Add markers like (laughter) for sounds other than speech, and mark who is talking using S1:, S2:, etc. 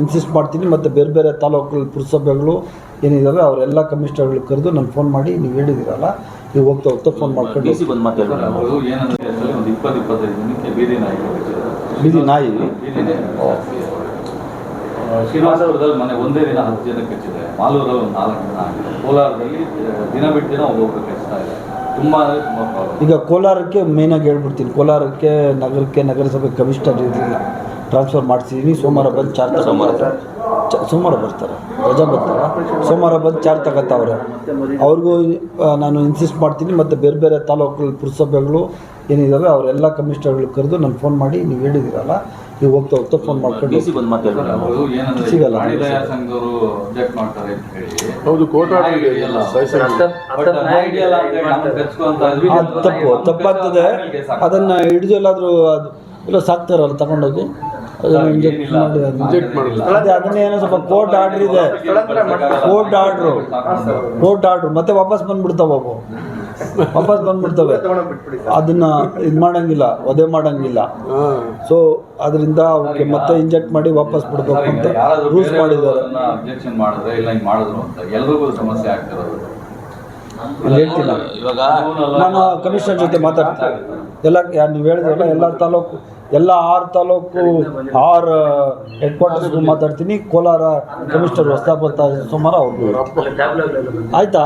S1: Insist ಮಾಡ್ತೀನಿ ಮತ್ತು ಬೇರೆ ಬೇರೆ ತಾಲೂಕು ಪುರಸಭೆಗಳು ಏನಿದ್ದಾವೆ ಅವರೆಲ್ಲ ಕಮಿಷನರ್ಗಳು ಕರೆದು ನಾನು ಫೋನ್ ಮಾಡಿ ನೀವು ಹೇಳಿದ್ದೀರಲ್ಲ ನೀವು ಹೋಗ್ತಾ ಹೋಗ್ತಾ ಫೋನ್ ಮಾಡ್ಕೊಂಡು
S2: ಬಂದು ಮಾತಾಡ್ತಾರೆ
S3: ಅವರು ಒಂದು ಇಪ್ಪತ್ತು ಇಪ್ಪತ್ತೈದು ಜನಕ್ಕೆ ಬೀದಿ ನಾಯಿ ಶ್ರೀನಿವಾಸಪುರದಲ್ಲಿ ಮನೆ ಒಂದೇ ದಿನ ಹತ್ತು ಜನಕ್ಕೆ ಕಚ್ಚಿದೆ ಮಾಲೂರಲ್ಲಿ ಒಂದು ನಾಲ್ಕು ಜನ ಕೋಲಾರದಲ್ಲಿ ದಿನ ಬಿಟ್ಟು ದಿನ ಒಬ್ಬೊಬ್ಬರು ಕಚ್ತಾ ಇದೆ ತುಂಬ ಅಂದರೆ ತುಂಬ ಪ್ರಾಬ್ಲಮ್
S1: ಈಗ ಕೋಲಾರಕ್ಕೆ ಮೇಯ್ನಾಗಿ ಹೇಳ್ಬಿಡ್ತೀನಿ. ಕೋಲಾರಕ್ಕೆ ನಗರಕ್ಕೆ ನಗರಸಭೆ ಕಮಿಷನರ್ ಇರಲಿಲ್ಲ. ಟ್ರಾನ್ಸ್ಫರ್ ಮಾಡಿಸಿದ್ದೀನಿ ಸೋಮವಾರ ಬಂದು ಚಾರ್ಜ್
S2: ಸೋಮವಾರ
S1: ಚ ಸೋಮವಾರ ಬರ್ತಾರೆ. ರಜಾ ಬರ್ತಾರೆ. ಸೋಮವಾರ ಬಂದು ಚಾರ್ಜ್ ತಗೋತಾವ್ರೆ ಅವ್ರಿಗೂ ನಾನು ಇನ್ಸಿಸ್ಟ್ ಮಾಡ್ತೀನಿ. ಮತ್ತು ಬೇರೆ ಬೇರೆ ತಾಲೂಕು ಪುರಸಭೆಗಳು ಏನಿದ್ದಾವೆ ಅವರೆಲ್ಲ ಕಮಿಷನರ್ಗಳು ಕರೆದು ನಾನು ಫೋನ್ ಮಾಡಿ. ನೀವು ಹೇಳಿದಿರಲ್ಲ ನೀವು ಹೋಗ್ತಾ ಹೋಗ್ತಾ ಫೋನ್ ಮಾಡ್ಕೊಂಡು ಸಿಗಲ್ಲ.
S3: ಪ್ರಾಣಿ ಸಂಘದವರು ಅಬ್ಜೆಕ್ಟ್ ಮಾಡ್ತಾರೆ ಅಂತ ಹೇಳಿ.
S4: ಹೌದು
S1: ತಪ್ಪು. ತಪ್ಪಾಗ್ತದೆ. ಅದನ್ನು ಹಿಡಿದು ಎಲ್ಲಾದರೂ ಅದು ಎಲ್ಲ ಸಾಕ್ತಾರಲ್ಲ ತಗೊಂಡೋಗಿ? ಅದೇ ಅದನ್ನೇ. ಏನೋ ಸ್ವಲ್ಪ ಕೋರ್ಟ್ ಆರ್ಡ್ರ್ ಇದೆ. ಕೋರ್ಟ್ ಆರ್ಡ್ರು ಕೋರ್ಟ್ ಆರ್ಡ್ರು ಮತ್ತೆ ವಾಪಸ್ ಬಂದ್ಬಿಡ್ತಾವೆ ಅವು. ವಾಪಸ್ ಬಂದ್ಬಿಡ್ತವೆ. (laughs) ಅದನ್ನ ಇದು ಮಾಡಂಗಿಲ್ಲ ವಧೆ ಮಾಡಂಗಿಲ್ಲ. ಸೊ ಅದರಿಂದ ಅವಕ್ಕೆ ಮತ್ತೆ ಇಂಜೆಕ್ಟ್ ಮಾಡಿ ವಾಪಸ್ ಬಿಡ್ಬೇಕು ಅಂತ ರೂಲ್ಸ್ ಮಾಡಿದ್ದಾರೆ.
S3: ಮಾಡಿದ್ರೆ ಅಂತ ಎಲ್ರಿಗೂ ಸಮಸ್ಯೆ ಆಗ್ತಿರೋದು.
S1: ಹೇಳ್ತೀನಿ
S2: ಇವಾಗ
S1: ನಾನು ಕಮಿಷನರ್ ಜೊತೆ ಮಾತಾಡ್ತೀನಿ ಎಲ್ಲ ಯಾರು ನೀವು ಹೇಳಿದ್ರಲ್ಲ ಎಲ್ಲ ತಾಲೂಕು ಎಲ್ಲ ಆರು ತಾಲೂಕು ಆರು ಹೆಡ್ ಕ್ವಾರ್ಟರ್ಸ್ಗೂ ಮಾತಾಡ್ತೀನಿ. ಕೋಲಾರ ಕಮಿಷನರ್ ಹೊಸ್ತಾಪುರ ಸುಮಾರು ಅವ್ರಿಗೆ ಆಯ್ತಾ?